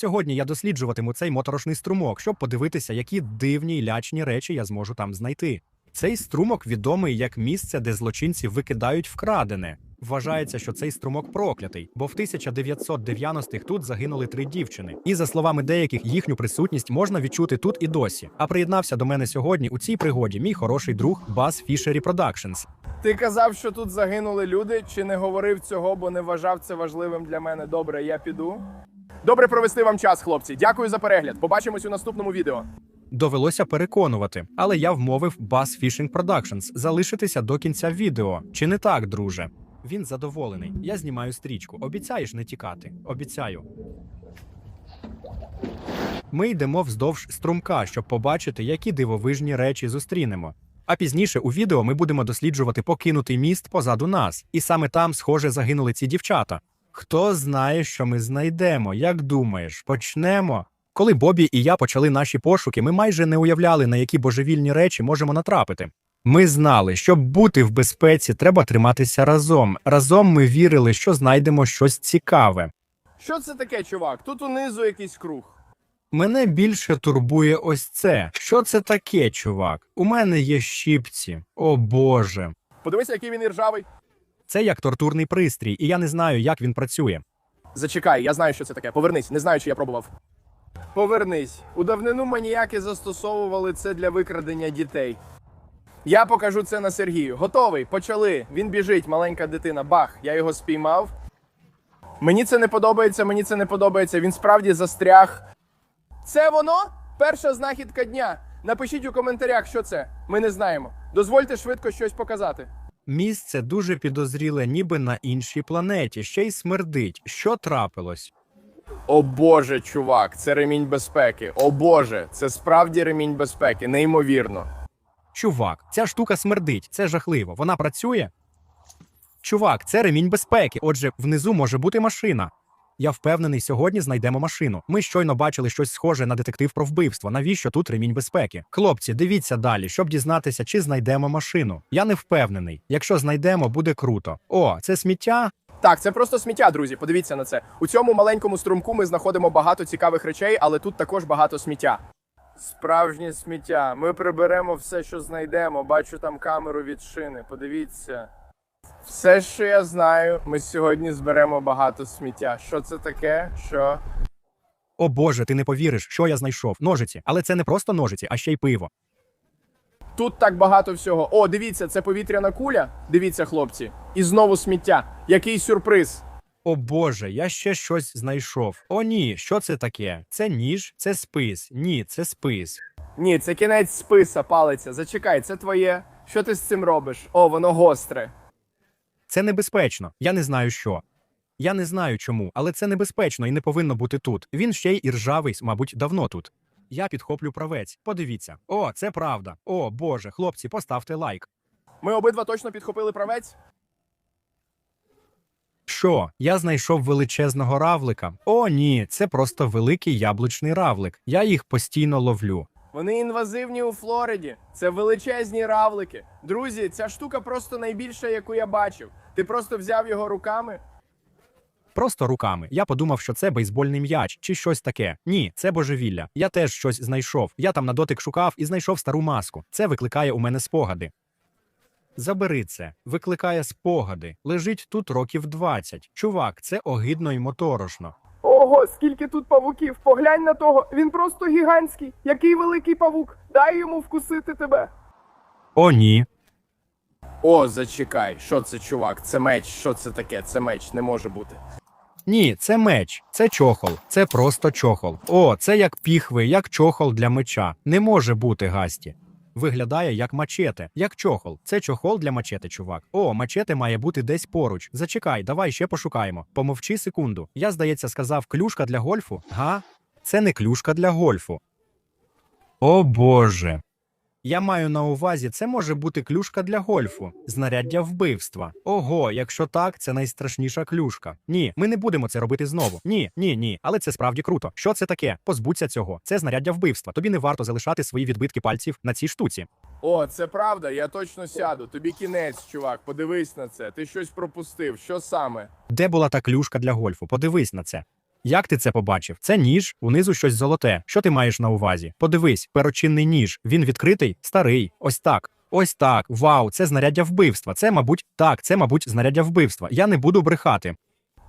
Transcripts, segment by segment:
Сьогодні я досліджуватиму цей моторошний струмок, щоб подивитися, які дивні й лячні речі я зможу там знайти. Цей струмок відомий як місце, де злочинці викидають вкрадене. Вважається, що цей струмок проклятий, бо в 1990-х тут загинули три дівчини. І за словами деяких, їхню присутність можна відчути тут і досі. А приєднався до мене сьогодні у цій пригоді мій хороший друг Бас Фішері Продакшнс. Ти казав, що тут загинули люди, чи не говорив цього, бо не вважав це важливим для мене. Добре, я піду. Добре провести вам час, хлопці. Дякую за перегляд. Побачимось у наступному відео. Довелося переконувати, але я вмовив Bass Fishing Productions залишитися до кінця відео. Чи не так, друже? Він задоволений. Я знімаю стрічку. Обіцяєш не тікати? Обіцяю. Ми йдемо вздовж струмка, щоб побачити, які дивовижні речі зустрінемо. А пізніше у відео ми будемо досліджувати покинутий міст позаду нас, і саме там, схоже, загинули ці дівчата. Хто знає, що ми знайдемо? Як думаєш, почнемо? Коли Бобі і я почали наші пошуки, ми майже не уявляли, на які божевільні речі можемо натрапити. Ми знали, щоб бути в безпеці, треба триматися разом. Разом ми вірили, що знайдемо щось цікаве. Що це таке, чувак? Тут унизу якийсь круг. Мене більше турбує ось це. Що це таке, чувак? У мене є щіпці. О Боже. Подивися, який він іржавий. Це як тортурний пристрій, і я не знаю, як він працює. Зачекай, я знаю, що це таке. Повернись, не знаю, чи я пробував. Повернись. У давнину маніяки застосовували це для викрадення дітей. Я покажу це на Сергію. Готовий, почали. Він біжить, маленька дитина. Бах, я його спіймав. Мені це не подобається, мені це не подобається. Він справді застряг. Це воно? Перша знахідка дня. Напишіть у коментарях, що це. Ми не знаємо. Дозвольте швидко щось показати. Місце дуже підозріле, ніби на іншій планеті, ще й смердить. Що трапилось? О Боже, чувак, це ремінь безпеки. О Боже, це справді ремінь безпеки, неймовірно. Чувак, ця штука смердить, це жахливо. Вона працює? Чувак, це ремінь безпеки. Отже, внизу може бути машина. Я впевнений, сьогодні знайдемо машину. Ми щойно бачили щось схоже на детектив про вбивство. Навіщо тут ремінь безпеки? Хлопці, дивіться далі, щоб дізнатися, чи знайдемо машину. Я не впевнений. Якщо знайдемо, буде круто. О, це сміття. Так, це просто сміття, друзі. Подивіться на це. У цьому маленькому струмку ми знаходимо багато цікавих речей, але тут також багато сміття. Справжнє сміття. Ми приберемо все, що знайдемо. Бачу там камеру від шини. Подивіться. Все, що я знаю, ми сьогодні зберемо багато сміття. Що це таке? Що? О Боже, ти не повіриш, що я знайшов. Ножиці, але це не просто ножиці, а ще й пиво. Тут так багато всього. О, дивіться, це повітряна куля. Дивіться, хлопці. І знову сміття. Який сюрприз. О Боже, я ще щось знайшов. О, ні, що це таке? Це ніж, це спис. Ні, це спис. Ні, це кінець списа, палиця. Зачекай, це твоє. Що ти з цим робиш? О, воно гостре. Це небезпечно. Я не знаю що. Я не знаю чому, але це небезпечно і не повинно бути тут. Він ще й іржавий, мабуть, давно тут. Я підхоплю правець. Подивіться. О, це правда. О, Боже, хлопці, поставте лайк. Ми обидва точно підхопили правець. Що? Я знайшов величезного равлика. О, ні, це просто великий яблучний равлик. Я їх постійно ловлю. Вони інвазивні у Флориді. Це величезні равлики. Друзі, ця штука просто найбільша, яку я бачив. Ти просто взяв його руками. Просто руками. Я подумав, що це бейсбольний м'яч чи щось таке. Ні, це божевілля. Я теж щось знайшов. Я там на дотик шукав і знайшов стару маску. Це викликає у мене спогади. Забери це, викликає спогади. Лежить тут років 20. Чувак, це огидно й моторошно. Ого, скільки тут павуків! Поглянь на того, він просто гігантський. Який великий павук. Дай йому вкусити тебе. О, ні. О, зачекай, що це, чувак? Це меч. Що це таке? Це меч, не може бути. Ні, це меч, це чохол, це просто чохол. О, це як піхви, як чохол для меча. Не може бути гасті. Виглядає як мачете, як чохол. Це чохол для мачете, чувак. О, мачете має бути десь поруч. Зачекай, давай ще пошукаємо. Помовчи секунду. Я, здається, сказав клюшка для гольфу. Га? Це не клюшка для гольфу. О Боже. Я маю на увазі, це може бути клюшка для гольфу, знаряддя вбивства. Ого, якщо так, це найстрашніша клюшка. Ні, ми не будемо це робити знову. Ні, ні, ні. Але це справді круто. Що це таке? Позбудься цього. Це знаряддя вбивства. Тобі не варто залишати свої відбитки пальців на цій штуці. О, це правда, я точно сяду. Тобі кінець, чувак. Подивись на це. Ти щось пропустив. Що саме? Де була та клюшка для гольфу? Подивись на це. Як ти це побачив? Це ніж, унизу щось золоте. Що ти маєш на увазі? Подивись, перочинний ніж. Він відкритий, старий. Ось так. Ось так. Вау, це знаряддя вбивства. Це, мабуть, так, це, мабуть, знаряддя вбивства. Я не буду брехати.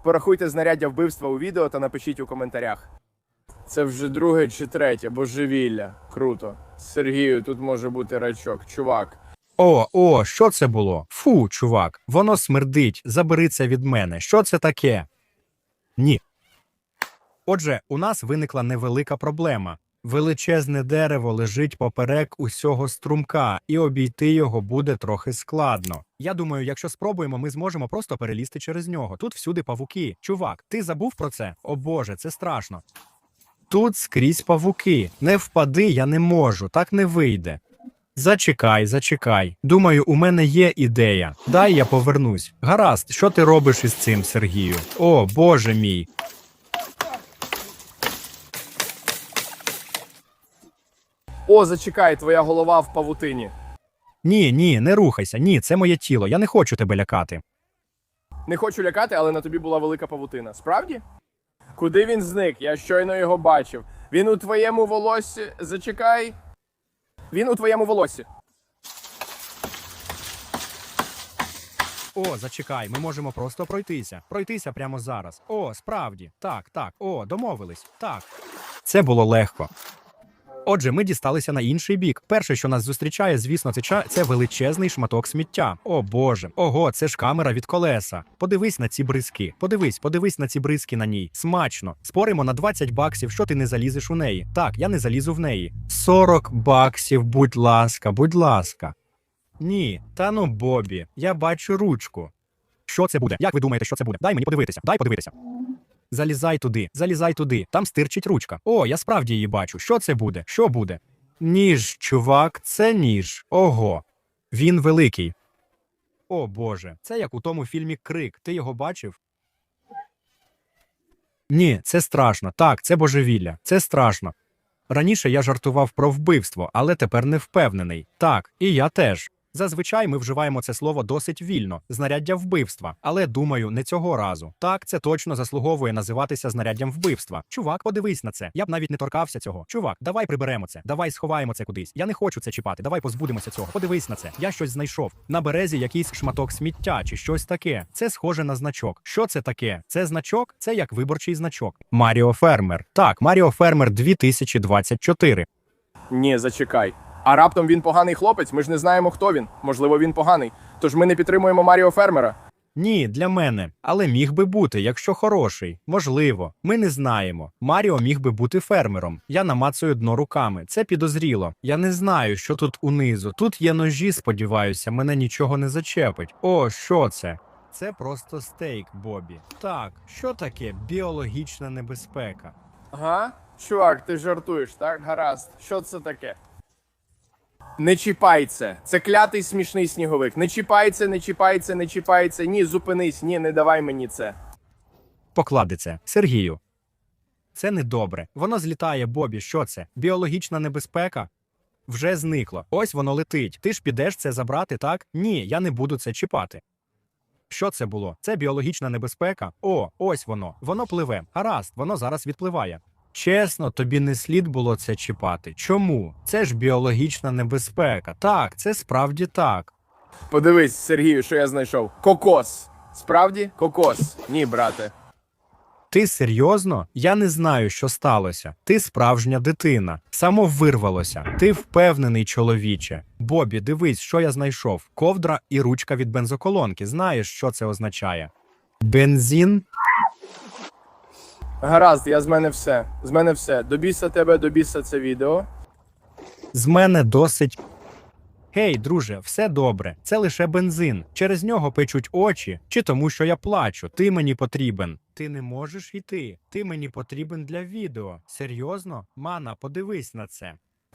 Порахуйте знаряддя вбивства у відео та напишіть у коментарях. Це вже друге чи третє, божевілля. Круто. Сергію, тут може бути рачок. Чувак. О, о, що це було? Фу, чувак, воно смердить. Забери це від мене. Що це таке? Ні. Отже, у нас виникла невелика проблема. Величезне дерево лежить поперек усього струмка, і обійти його буде трохи складно. Я думаю, якщо спробуємо, ми зможемо просто перелізти через нього. Тут всюди павуки. Чувак, ти забув про це? О Боже, це страшно. Тут скрізь павуки. Не впади, я не можу, так не вийде. Зачекай, зачекай. Думаю, у мене є ідея. Дай я повернусь. Гаразд, що ти робиш із цим, Сергію? О, Боже мій. О, зачекай, твоя голова в павутині. Ні, ні, не рухайся. Ні, це моє тіло. Я не хочу тебе лякати. Не хочу лякати, але на тобі була велика павутина. Справді? Куди він зник? Я щойно його бачив. Він у твоєму волоссі. Зачекай. Він у твоєму волоссі. О, зачекай, ми можемо просто пройтися. Пройтися прямо зараз. О, справді. Так, так. О, домовились. Так. Це було легко. Отже, ми дісталися на інший бік. Перше, що нас зустрічає, звісно, це ча- це величезний шматок сміття. О Боже, ого, це ж камера від колеса. Подивись на ці бризки. Подивись, подивись на ці бризки на ній. Смачно. Споримо на 20 баксів, що ти не залізеш у неї. Так, я не залізу в неї. 40 баксів, будь ласка, будь ласка. Ні, та ну Бобі, я бачу ручку. Що це буде? Як ви думаєте, що це буде? Дай мені подивитися, дай подивитися. Залізай туди, залізай туди. Там стирчить ручка. О, я справді її бачу. Що це буде? Що буде? Ніж, чувак, це ніж. Ого. Він великий. О Боже, це як у тому фільмі Крик. Ти його бачив? Ні, це страшно. Так, це божевілля. Це страшно. Раніше я жартував про вбивство, але тепер не впевнений. Так, і я теж. Зазвичай ми вживаємо це слово досить вільно знаряддя вбивства, але думаю, не цього разу. Так, це точно заслуговує називатися знаряддям вбивства. Чувак, подивись на це. Я б навіть не торкався цього. Чувак, давай приберемо це. Давай сховаємо це кудись. Я не хочу це чіпати. Давай позбудемося цього. Подивись на це. Я щось знайшов. На березі якийсь шматок сміття чи щось таке. Це схоже на значок. Що це таке? Це значок? Це як виборчий значок. Маріо Фермер. Так, Маріо Фермер 2024. Ні, зачекай. А раптом він поганий хлопець, ми ж не знаємо, хто він. Можливо, він поганий. Тож ми не підтримуємо Маріо Фермера. Ні, для мене, але міг би бути, якщо хороший. Можливо, ми не знаємо. Маріо міг би бути фермером. Я намацую дно руками. Це підозріло. Я не знаю, що тут унизу. Тут є ножі, сподіваюся, мене нічого не зачепить. О, що це? Це просто стейк, Бобі. Так, що таке біологічна небезпека? Ага? Чувак, ти жартуєш, так? Гаразд. Що це таке? Не чіпай це. Клятий смішний сніговик. Не чіпай не чіпай не чіпай. Ні, зупинись, ні, не давай мені це. Поклади це, Сергію. Це недобре. Воно злітає, Бобі. Що це? Біологічна небезпека? Вже зникло. Ось воно летить. Ти ж підеш це забрати, так? Ні, я не буду це чіпати. Що це було? Це біологічна небезпека? О, ось воно. Воно пливе. Гаразд, воно зараз відпливає. Чесно, тобі не слід було це чіпати. Чому? Це ж біологічна небезпека. Так, це справді так. Подивись, Сергію, що я знайшов. Кокос. Справді? Кокос. Ні, брате. Ти серйозно? Я не знаю, що сталося. Ти справжня дитина. Само вирвалося. Ти впевнений, чоловіче. Бобі, дивись, що я знайшов: ковдра і ручка від бензоколонки. Знаєш, що це означає? Бензин? Гаразд, я з мене все. З мене все. Добіса тебе, добіса це відео. З мене досить. Гей, друже, все добре. Це лише бензин. Через нього печуть очі, чи тому, що я плачу. Ти мені потрібен. Ти не можеш йти. Ти мені потрібен для відео. Серйозно? Мана, подивись на це.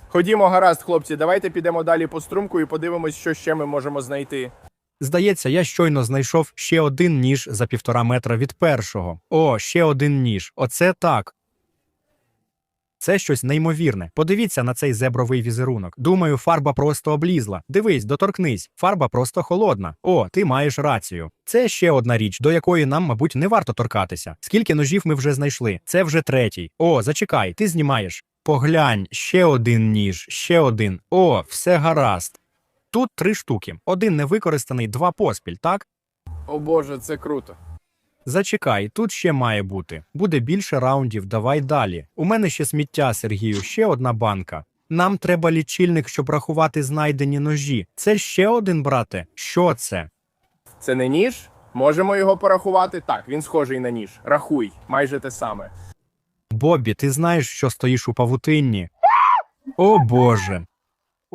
Ходімо, гаразд, хлопці, давайте підемо далі по струмку і подивимось, що ще ми можемо знайти. Здається, я щойно знайшов ще один ніж за півтора метра від першого. О, ще один ніж. Оце так. Це щось неймовірне. Подивіться на цей зебровий візерунок. Думаю, фарба просто облізла. Дивись, доторкнись. Фарба просто холодна. О, ти маєш рацію. Це ще одна річ, до якої нам, мабуть, не варто торкатися. Скільки ножів ми вже знайшли? Це вже третій. О, зачекай, ти знімаєш. Поглянь, ще один ніж, ще один. О, все гаразд. Тут три штуки. Один невикористаний, два поспіль, так? О боже, це круто. Зачекай, тут ще має бути. Буде більше раундів, давай далі. У мене ще сміття, Сергію, ще одна банка. Нам треба лічильник, щоб рахувати знайдені ножі. Це ще один, брате. Що це? Це не ніж? Можемо його порахувати? Так, він схожий на ніж. Рахуй, майже те саме. Бобі, ти знаєш, що стоїш у павутинні? О Боже.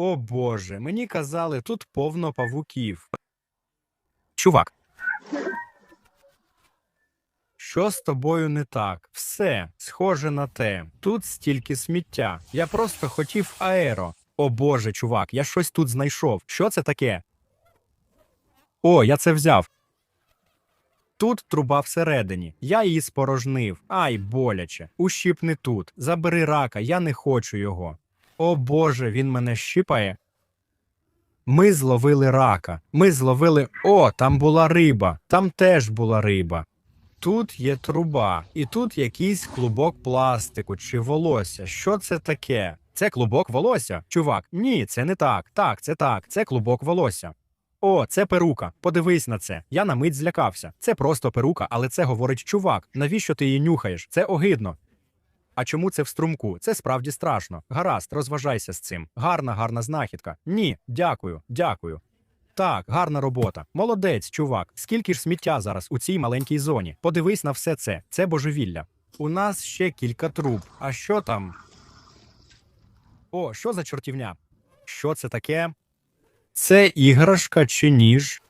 О Боже, мені казали, тут повно павуків. Чувак. Що з тобою не так? Все, схоже на те. Тут стільки сміття. Я просто хотів аеро. О Боже, чувак, я щось тут знайшов. Що це таке? О, я це взяв. Тут труба всередині. Я її спорожнив. Ай, боляче. Ущипни тут. Забери рака, я не хочу його. О Боже, він мене щипає. Ми зловили рака. Ми зловили. О, там була риба. Там теж була риба. Тут є труба, і тут якийсь клубок пластику чи волосся. Що це таке? Це клубок волосся? Чувак, ні, це не так. Так, це так, це клубок волосся. О, це перука. Подивись на це. Я на мить злякався. Це просто перука, але це говорить чувак. Навіщо ти її нюхаєш? Це огидно. А чому це в струмку? Це справді страшно. Гаразд, розважайся з цим. Гарна, гарна знахідка. Ні, дякую, дякую. Так, гарна робота. Молодець, чувак. Скільки ж сміття зараз у цій маленькій зоні? Подивись на все це. Це божевілля. У нас ще кілька труб. А що там? О, що за чортівня? Що це таке? Це іграшка чи ніж?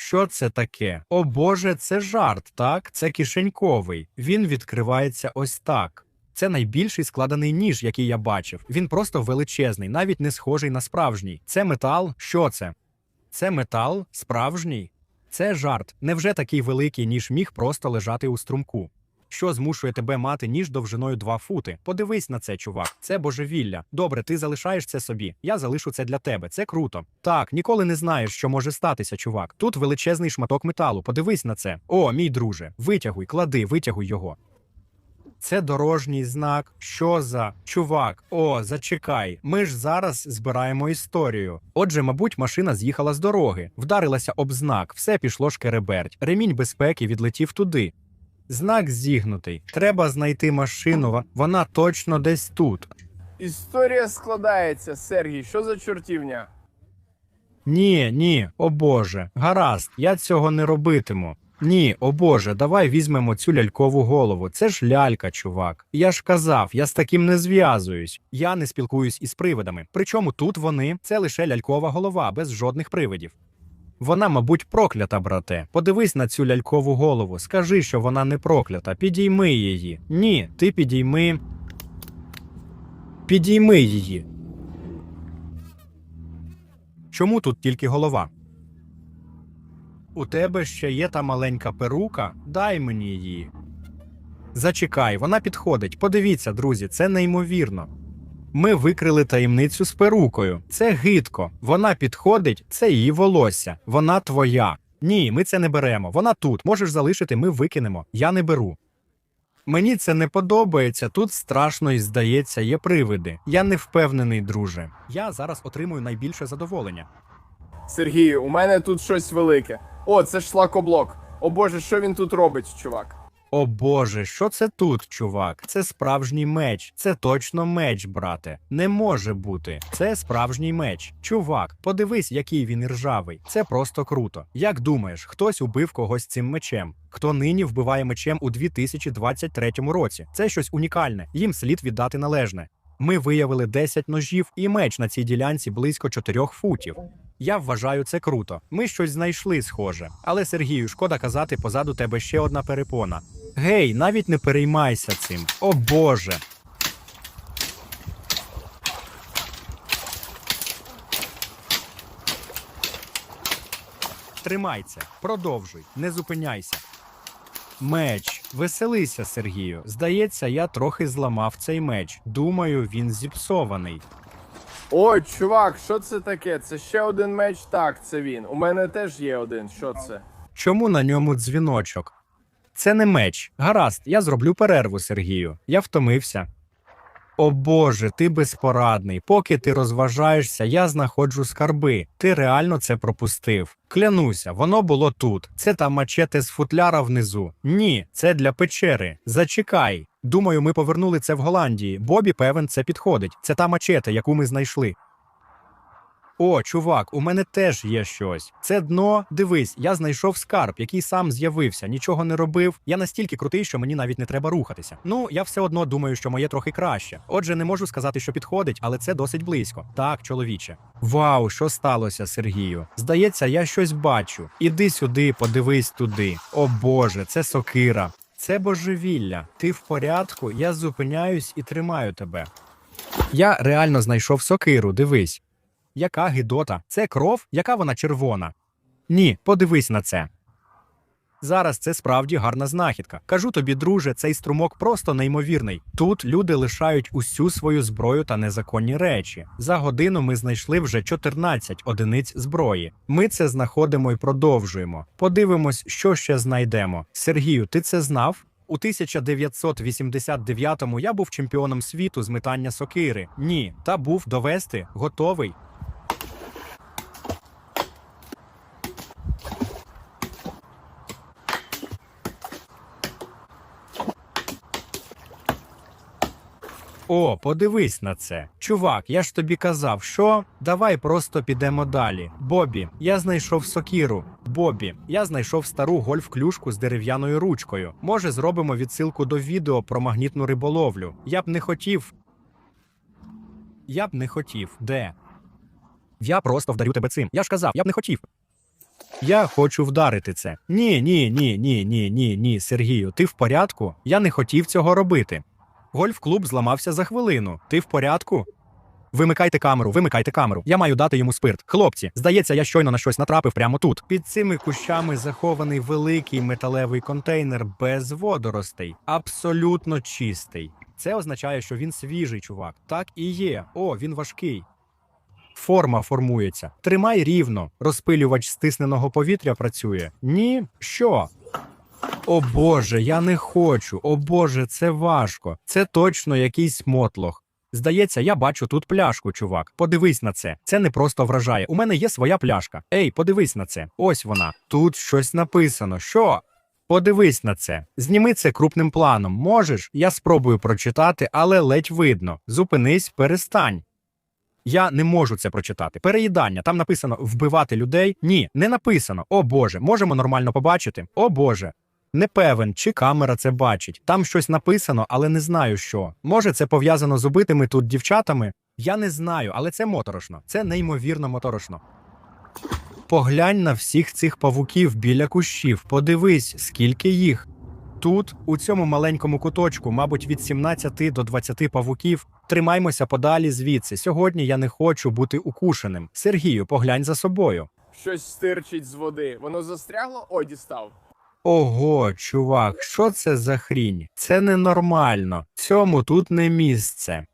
Що це таке? О Боже, це жарт, так? Це кишеньковий. Він відкривається ось так. Це найбільший складений ніж, який я бачив. Він просто величезний, навіть не схожий на справжній. Це метал? Що це? Це метал? Справжній? Це жарт. Невже такий великий ніж міг просто лежати у струмку? Що змушує тебе мати ніж довжиною 2 фути? Подивись на це, чувак. Це божевілля. Добре, ти залишаєш це собі. Я залишу це для тебе. Це круто. Так, ніколи не знаєш, що може статися, чувак. Тут величезний шматок металу. Подивись на це. О, мій друже, витягуй, клади, витягуй його. Це дорожній знак. Що за чувак? О, зачекай. Ми ж зараз збираємо історію. Отже, мабуть, машина з'їхала з дороги, вдарилася об знак, все пішло шкереберть. Ремінь безпеки відлетів туди. Знак зігнутий. Треба знайти машину. Вона точно десь тут. Історія складається, Сергій, що за чортівня? Ні, ні, о Боже, гаразд, я цього не робитиму. Ні, о Боже, давай візьмемо цю лялькову голову. Це ж лялька, чувак. Я ж казав, я з таким не зв'язуюсь. Я не спілкуюсь із привидами. Причому тут вони це лише лялькова голова, без жодних привидів. Вона, мабуть, проклята, брате. Подивись на цю лялькову голову. Скажи, що вона не проклята. Підійми її. Ні, ти підійми. Підійми її. Чому тут тільки голова? У тебе ще є та маленька перука? Дай мені її. Зачекай, вона підходить. Подивіться, друзі, це неймовірно. Ми викрили таємницю з перукою. Це гидко. Вона підходить, це її волосся. Вона твоя. Ні, ми це не беремо. Вона тут. Можеш залишити, ми викинемо. Я не беру. Мені це не подобається. Тут страшно і здається, є привиди. Я не впевнений, друже. Я зараз отримую найбільше задоволення. Сергію, у мене тут щось велике. О, це ж шлакоблок. О боже, що він тут робить, чувак? О Боже, що це тут, чувак? Це справжній меч. Це точно меч, брате. Не може бути. Це справжній меч. Чувак, подивись, який він ржавий. Це просто круто. Як думаєш, хтось убив когось цим мечем? Хто нині вбиває мечем у 2023 році? Це щось унікальне. Їм слід віддати належне. Ми виявили 10 ножів і меч на цій ділянці близько 4 футів. Я вважаю це круто. Ми щось знайшли схоже. Але Сергію, шкода казати, позаду тебе ще одна перепона. Гей, навіть не переймайся цим. О Боже. Тримай продовжуй, не зупиняйся. Меч. Веселися, Сергію. Здається, я трохи зламав цей меч. Думаю, він зіпсований. Ой, чувак, що це таке? Це ще один меч? Так, це він. У мене теж є один. Що це? Чому на ньому дзвіночок? Це не меч. Гаразд, я зроблю перерву, Сергію. Я втомився. О Боже, ти безпорадний. Поки ти розважаєшся, я знаходжу скарби. Ти реально це пропустив. Клянуся, воно було тут. Це та мачете з футляра внизу. Ні, це для печери. Зачекай. Думаю, ми повернули це в Голландії. Бобі певен, це підходить. Це та мачете, яку ми знайшли. О, чувак, у мене теж є щось. Це дно. Дивись, я знайшов скарб, який сам з'явився, нічого не робив. Я настільки крутий, що мені навіть не треба рухатися. Ну, я все одно думаю, що моє трохи краще. Отже, не можу сказати, що підходить, але це досить близько. Так, чоловіче. Вау, що сталося, Сергію? Здається, я щось бачу. Іди сюди, подивись туди. О Боже, це сокира. Це божевілля. Ти в порядку? Я зупиняюсь і тримаю тебе. Я реально знайшов сокиру, дивись. Яка гидота? Це кров, яка вона червона. Ні, подивись на це. Зараз це справді гарна знахідка. Кажу тобі, друже, цей струмок просто неймовірний. Тут люди лишають усю свою зброю та незаконні речі. За годину ми знайшли вже 14 одиниць зброї. Ми це знаходимо і продовжуємо. Подивимось, що ще знайдемо. Сергію, ти це знав? У 1989-му я був чемпіоном світу з метання сокири. Ні, та був довести, готовий. О, подивись на це. Чувак, я ж тобі казав, що давай просто підемо далі. Бобі, я знайшов сокіру. Бобі, я знайшов стару гольф-клюшку з дерев'яною ручкою. Може, зробимо відсилку до відео про магнітну риболовлю. Я б не хотів. Я б не хотів. Де? Я просто вдарю тебе цим. Я ж казав, я б не хотів. Я хочу вдарити це. Ні, ні, ні, ні, ні, ні, ні, Сергію, ти в порядку? Я не хотів цього робити. Гольф-клуб зламався за хвилину. Ти в порядку? Вимикайте камеру, вимикайте камеру. Я маю дати йому спирт. Хлопці, здається, я щойно на щось натрапив прямо тут. Під цими кущами захований великий металевий контейнер без водоростей. Абсолютно чистий. Це означає, що він свіжий, чувак. Так і є. О, він важкий. Форма формується. Тримай рівно. Розпилювач стисненого повітря працює. Ні, що? О Боже, я не хочу. О Боже, це важко. Це точно якийсь мотлох. Здається, я бачу тут пляшку, чувак. Подивись на це. Це не просто вражає. У мене є своя пляшка. Ей, подивись на це. Ось вона. Тут щось написано. Що? Подивись на це. Зніми це крупним планом. Можеш? Я спробую прочитати, але ледь видно. Зупинись, перестань. Я не можу це прочитати. Переїдання. Там написано вбивати людей. Ні, не написано. О Боже, можемо нормально побачити. О Боже. Не певен, чи камера це бачить. Там щось написано, але не знаю що. Може, це пов'язано з убитими тут дівчатами? Я не знаю, але це моторошно. Це неймовірно моторошно. Поглянь на всіх цих павуків біля кущів. Подивись, скільки їх. Тут, у цьому маленькому куточку, мабуть, від 17 до 20 павуків. Тримаймося подалі звідси. Сьогодні я не хочу бути укушеним. Сергію, поглянь за собою. Щось стирчить з води. Воно застрягло? О, дістав. Ого, чувак, що це за хрінь? Це ненормально. Цьому тут не місце.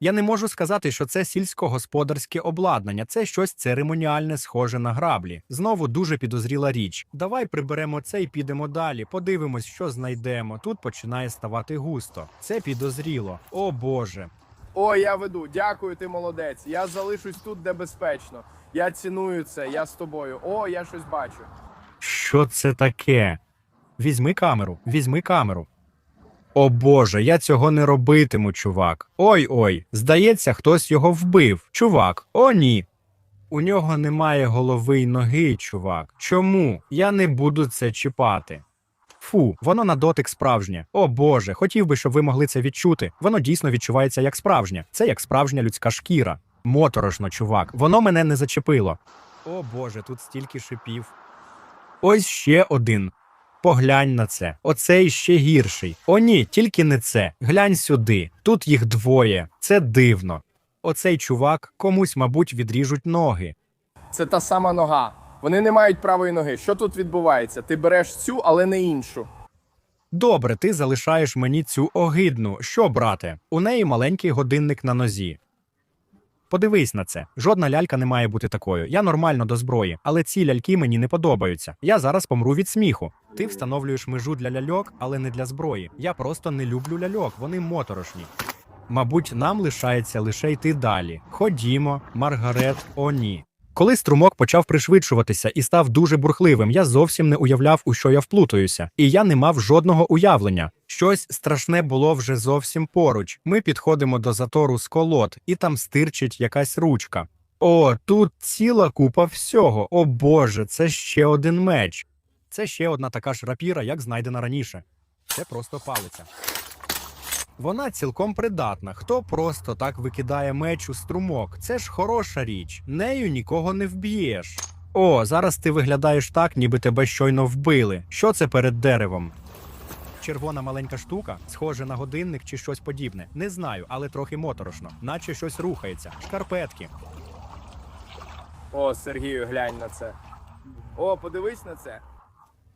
Я не можу сказати, що це сільськогосподарське обладнання, це щось церемоніальне, схоже на граблі. Знову дуже підозріла річ. Давай приберемо це і підемо далі. Подивимось, що знайдемо. Тут починає ставати густо. Це підозріло. О Боже. О, я веду. Дякую, ти молодець. Я залишусь тут, де безпечно. Я ціную це, я з тобою. О, я щось бачу. Що це таке? Візьми камеру, візьми камеру. О Боже, я цього не робитиму, чувак. Ой ой, здається, хтось його вбив. Чувак, о ні. У нього немає голови й ноги, чувак. Чому? Я не буду це чіпати. Фу, воно на дотик справжнє. О Боже, хотів би, щоб ви могли це відчути. Воно дійсно відчувається як справжнє. Це як справжня людська шкіра. Моторошно, чувак. Воно мене не зачепило. О Боже, тут стільки шипів. Ось ще один. Поглянь на це. Оцей ще гірший. О, ні, тільки не це. Глянь сюди. Тут їх двоє. Це дивно. Оцей чувак комусь, мабуть, відріжуть ноги. Це та сама нога. Вони не мають правої ноги. Що тут відбувається? Ти береш цю, але не іншу. Добре, ти залишаєш мені цю огидну. Що, брате? У неї маленький годинник на нозі. Подивись на це. Жодна лялька не має бути такою. Я нормально до зброї, але ці ляльки мені не подобаються. Я зараз помру від сміху. Ти встановлюєш межу для ляльок, але не для зброї. Я просто не люблю ляльок, вони моторошні. Мабуть, нам лишається лише йти далі. Ходімо, Маргарет, о ні. Коли струмок почав пришвидшуватися і став дуже бурхливим, я зовсім не уявляв, у що я вплутаюся, і я не мав жодного уявлення. Щось страшне було вже зовсім поруч. Ми підходимо до затору з колод, і там стирчить якась ручка. О, тут ціла купа всього. О Боже, це ще один меч. Це ще одна така ж рапіра, як знайдена раніше. Це просто палиця. Вона цілком придатна. Хто просто так викидає меч у струмок? Це ж хороша річ. Нею нікого не вб'єш. О, зараз ти виглядаєш так, ніби тебе щойно вбили. Що це перед деревом? Червона маленька штука, схоже на годинник чи щось подібне. Не знаю, але трохи моторошно, наче щось рухається. Шкарпетки. О, Сергію, глянь на це. О, подивись на це.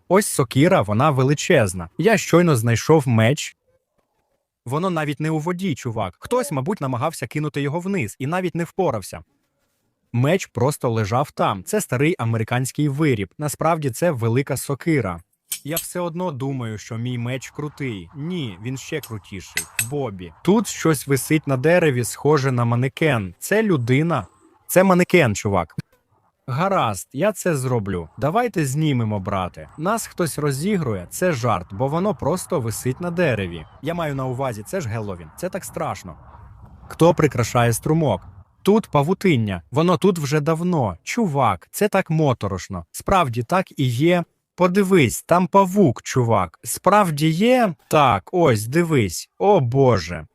Ось сокира, вона величезна. Я щойно знайшов меч. Воно навіть не у воді, чувак. Хтось, мабуть, намагався кинути його вниз і навіть не впорався. Меч просто лежав там. Це старий американський виріб. Насправді це велика сокира. Я все одно думаю, що мій меч крутий. Ні, він ще крутіший. Бобі. Тут щось висить на дереві, схоже на манекен. Це людина. Це манекен, чувак. Гаразд, я це зроблю. Давайте знімемо, брате. Нас хтось розігрує, це жарт, бо воно просто висить на дереві. Я маю на увазі, це ж Геловін, це так страшно. Хто прикрашає струмок? Тут павутиння, воно тут вже давно. Чувак, це так моторошно. Справді так і є. Подивись, там павук, чувак. Справді є? Так, ось, дивись. О Боже.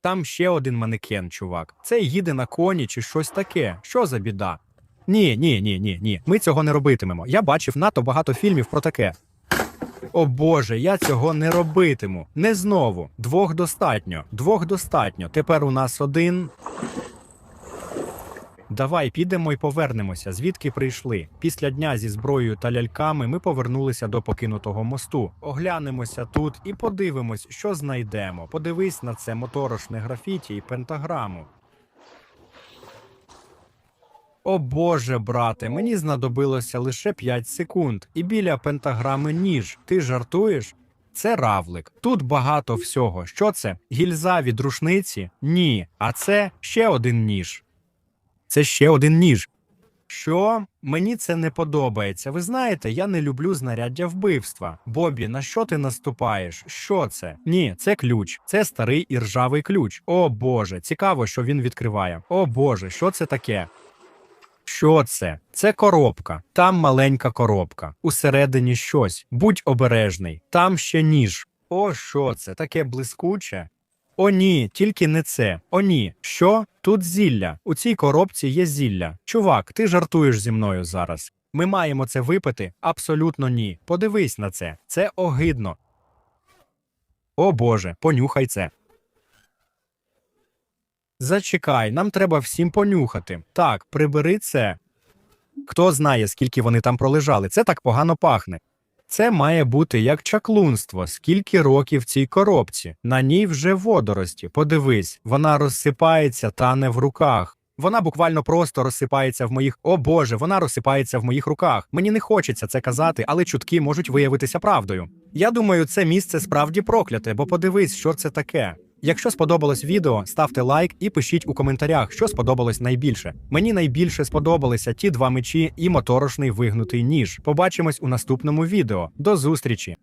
Там ще один манекен, чувак. Це їде на коні чи щось таке. Що за біда? Ні, ні, ні, ні, ні. Ми цього не робитимемо. Я бачив надто багато фільмів про таке. О Боже, я цього не робитиму. Не знову. Двох достатньо. Двох достатньо. Тепер у нас один. Давай підемо і повернемося, звідки прийшли. Після дня зі зброєю та ляльками ми повернулися до покинутого мосту. Оглянемося тут і подивимось, що знайдемо. Подивись на це моторошне графіті і пентаграму. О Боже, брате, мені знадобилося лише 5 секунд, і біля пентаграми ніж. Ти жартуєш? Це равлик. Тут багато всього. Що це? Гільза від рушниці? Ні. А це ще один ніж. Це ще один ніж. Що? Мені це не подобається. Ви знаєте, я не люблю знаряддя вбивства. Бобі, на що ти наступаєш? Що це? Ні, це ключ. Це старий і ржавий ключ. О Боже, цікаво, що він відкриває. О Боже, що це таке? Що це? Це коробка. Там маленька коробка. Усередині щось. Будь обережний. Там ще ніж. О, що це? Таке блискуче. О, ні, тільки не це. О, ні. Що? Тут зілля. У цій коробці є зілля. Чувак, ти жартуєш зі мною зараз. Ми маємо це випити? Абсолютно ні. Подивись на це. Це огидно. О Боже, понюхай це. Зачекай, нам треба всім понюхати. Так, прибери це. Хто знає, скільки вони там пролежали, це так погано пахне. Це має бути як чаклунство. Скільки років цій коробці? На ній вже водорості. Подивись, вона розсипається, тане в руках. Вона буквально просто розсипається в моїх. О Боже, вона розсипається в моїх руках. Мені не хочеться це казати, але чутки можуть виявитися правдою. Я думаю, це місце справді прокляте, бо подивись, що це таке. Якщо сподобалось відео, ставте лайк і пишіть у коментарях, що сподобалось найбільше. Мені найбільше сподобалися ті два мечі і моторошний вигнутий ніж. Побачимось у наступному відео. До зустрічі!